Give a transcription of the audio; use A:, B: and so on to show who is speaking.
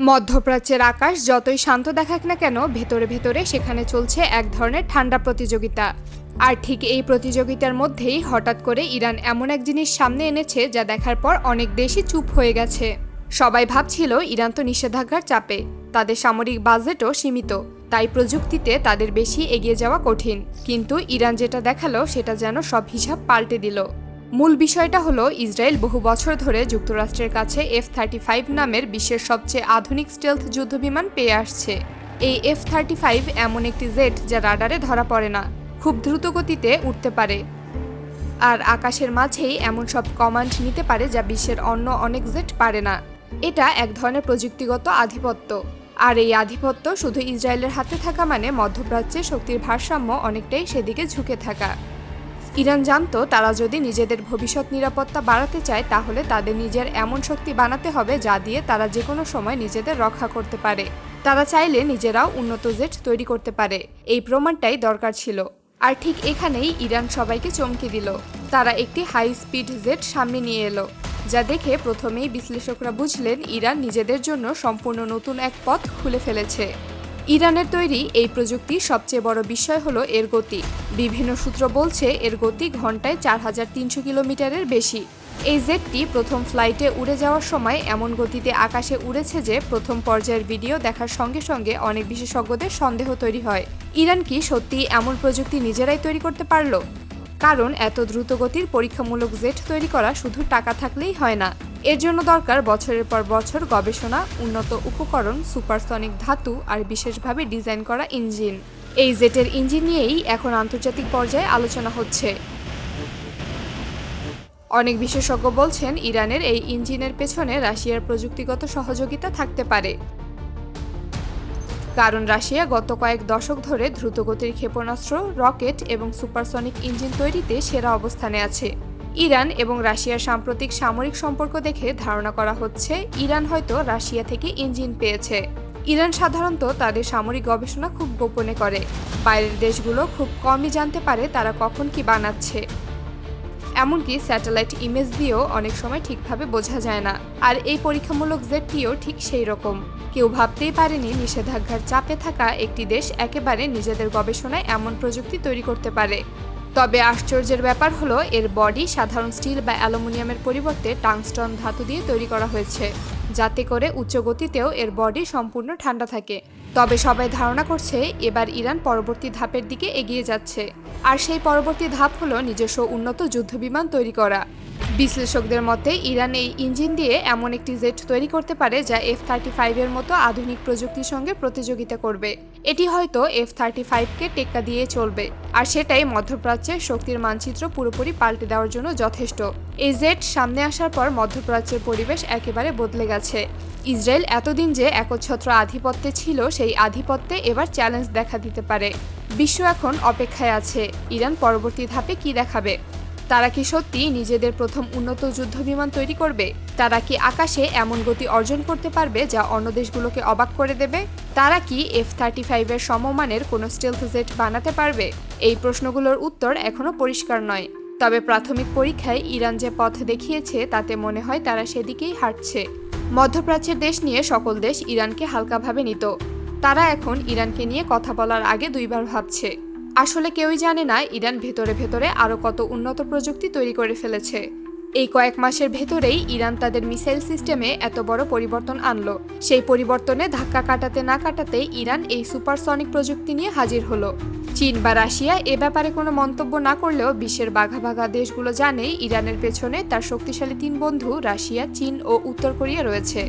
A: মধ্যপ্রাচ্যের আকাশ যতই শান্ত দেখাক না কেন, ভেতরে ভেতরে সেখানে চলছে এক ধরনের ঠান্ডা প্রতিযোগিতা। আর ঠিক এই প্রতিযোগিতার মধ্যেই হঠাৎ করে ইরান এমন এক জিনিস সামনে এনেছে যা দেখার পর অনেক দেশই চুপ হয়ে গেছে। সবাই ভাবছিল, ইরান তো নিষেধাজ্ঞার চাপে। তাদের সামরিক বাজেটও সীমিত। তাই প্রযুক্তিতে তাদের বেশি এগিয়ে যাওয়া কঠিন। কিন্তু ইরান যেটা দেখাল, সেটা যেন সব হিসাব পাল্টে দিল। মূল বিষয়টা হলো ইসরায়েল বহু বছর ধরে যুক্তরাষ্ট্রের কাছে এফ থার্টি ফাইভ নামের বিশ্বের সবচেয়ে আধুনিক স্টেলথ যুদ্ধবিমান পেয়ে আসছে। এই এফ থার্টি ফাইভ এমন একটি জেট যা রাডারে ধরা পড়ে না, খুব দ্রুত গতিতে উঠতে পারে। আর আকাশের মাঝেই এমন সব কমান্ড নিতে পারে যা বিশ্বের অন্য অনেক জেট পারে না। এটা এক ধরনের প্রযুক্তিগত আধিপত্য। আর এই আধিপত্য শুধু ইসরায়েলের হাতে থাকা মানে মধ্যপ্রাচ্যে শক্তির ভারসাম্য অনেকটাই সেদিকে ঝুঁকে থাকা। ইরান জানতো তারা যদি নিজেদের ভবিষ্যৎ নিরাপত্তা বাড়াতে চায়, তাহলে তাদের নিজের এমন শক্তি বানাতে হবে যা দিয়ে তারা যে কোনো সময় নিজেদের রক্ষা করতে পারে। তারা চাইলে নিজেরাও উন্নত জেট তৈরি করতে পারে। এই প্রমাণটাই দরকার ছিল। আর ঠিক এখানেই ইরান সবাইকে চমকে দিল। তারা একটি হাই স্পিড জেট সামনে নিয়ে এলো, যা দেখে প্রথমেই বিশ্লেষকরা বুঝলেন, ইরান নিজেদের জন্য সম্পূর্ণ নতুন এক পথ খুলে ফেলেছে। ইরানের তৈরি এই প্রযুক্তির সবচেয়ে বড় বিষয় হল এর গতি। বিভিন্ন সূত্র বলছে এর গতি ঘন্টায় চার হাজার তিনশো কিলোমিটারের বেশি। এই জেটটি প্রথম ফ্লাইটে উড়ে যাওয়ার সময় এমন গতিতে আকাশে উড়েছে যে প্রথম পর্যায়ের ভিডিও দেখার সঙ্গে সঙ্গে অনেক বিশেষজ্ঞদের সন্দেহ তৈরি হয়। ইরান কি সত্যি এমন প্রযুক্তি নিজেরাই তৈরি করতে পারল? কারণ এত দ্রুত গতির পরীক্ষামূলক জেট তৈরি করা শুধু টাকা থাকলেই হয় না। এর জন্য দরকার বছরের পর বছর গবেষণা, উন্নত উপকরণ, সুপারসনিক ধাতু আর বিশেষভাবে ডিজাইন করা ইঞ্জিন। এই জেটের ইঞ্জিন নিয়েই এখন আন্তর্জাতিক পর্যায়ে আলোচনা হচ্ছে। অনেক বিশেষজ্ঞ বলছেন, ইরানের এই ইঞ্জিনের পেছনে রাশিয়ার প্রযুক্তিগত সহযোগিতা থাকতে পারে। কারণ রাশিয়া গত কয়েক দশক ধরে দ্রুতগতির ক্ষেপণাস্ত্র, রকেট এবং সুপারসনিক ইঞ্জিন তৈরিতে সেরা অবস্থানে আছে। ইরান এবং রাশিয়ার সাম্প্রতিক সামরিক সম্পর্ক দেখে ধারণা করা হচ্ছে, ইরান হয়তো রাশিয়া থেকে ইঞ্জিন পেয়েছে। ইরান সাধারণত তাদের সামরিক গবেষণা খুব গোপনে করে। বাইরের দেশগুলো খুব কমই জানতে পারে তারা কখন কি বানাচ্ছে। এমনকি স্যাটেলাইট ইমেজ দিয়েও অনেক সময় ঠিকভাবে বোঝা যায় না। আর এই পরীক্ষামূলক জেটটিও ঠিক সেই রকম। কেউ ভাবতেই পারেনি নিষেধাজ্ঞার চাপে থাকা একটি দেশ একেবারে নিজেদের গবেষণায় এমন প্রযুক্তি তৈরি করতে পারে। তবে আশ্চর্যের ব্যাপার হলো, এর বডি সাধারণ স্টিল বা অ্যালুমিনিয়ামের পরিবর্তে টাংস্টন ধাতু দিয়ে তৈরি করা হয়েছে, যাতে করে উচ্চ গতিতেও এর বডি সম্পূর্ণ ঠান্ডা থাকে। তবে সবাই ধারণা করছে, এবার ইরান পরবর্তী ধাপের দিকে এগিয়ে যাচ্ছে। আর সেই পরবর্তী ধাপ হলো নিজস্ব উন্নত যুদ্ধবিমান তৈরি করা। বিশ্লেষকদের মতে, ইরান এই ইঞ্জিন দিয়ে এমন একটি জেট তৈরি করতে পারে যা এফ থার্টি ফাইভের মতো আধুনিক প্রযুক্তির সঙ্গে প্রতিযোগিতা করবে। এটি হয়তো এফ থার্টি ফাইভকে টেক্কা দিয়ে চলবে, আর সেটাই মধ্যপ্রাচ্যের শক্তির মানচিত্র পুরোপুরি পাল্টে দেওয়ার জন্য যথেষ্ট। এই জেট সামনে আসার পর মধ্যপ্রাচ্যের পরিবেশ একেবারে বদলে গেছে। ইসরায়েল এতদিন যে একচ্ছত্র আধিপত্যে ছিল, সেই আধিপত্যে এবার চ্যালেঞ্জ দেখা দিতে পারে। বিশ্ব এখন অপেক্ষায় আছে। ইরান পরবর্তী ধাপে কি দেখাবে? তারা কি সত্যি নিজেদের প্রথম উন্নত যুদ্ধবিমান তৈরি করবে? তারা কি আকাশে এমন গতি অর্জন করতে পারবে যা অন্য দেশগুলোকে অবাক করে দেবে? তারা কি এফ থার্টি ফাইভের সমমানের কোনো স্টেলথ জেট বানাতে পারবে? এই প্রশ্নগুলোর উত্তর এখনও পরিষ্কার নয়। তবে প্রাথমিক পরীক্ষায় ইরান যে পথ দেখিয়েছে, তাতে মনে হয় তারা সেদিকেই হাঁটছে। মধ্যপ্রাচ্যের দেশ নিয়ে সকল দেশ ইরানকে হালকাভাবে নিত। তারা এখন ইরানকে নিয়ে কথা বলার আগে দুইবার ভাবছে। আসলে কেউই জানে না ইরান ভেতরে ভেতরে আরও কত উন্নত প্রযুক্তি তৈরি করে ফেলেছে। এই কয়েক মাসের ভেতরেই ইরান তাদের মিসাইল সিস্টেমে এত বড় পরিবর্তন আনলো। সেই পরিবর্তনে ধাক্কা কাটাতে না কাটাতেই ইরান এই সুপারসনিক প্রযুক্তি নিয়ে হাজির হলো। চীন বা রাশিয়া এ ব্যাপারে কোনো মন্তব্য না করলেও বিশ্বের বাঘা বাঘা দেশগুলো জানে ইরানের পেছনে তার শক্তিশালী তিন বন্ধু রাশিয়া, চীন ও উত্তর কোরিয়া রয়েছে।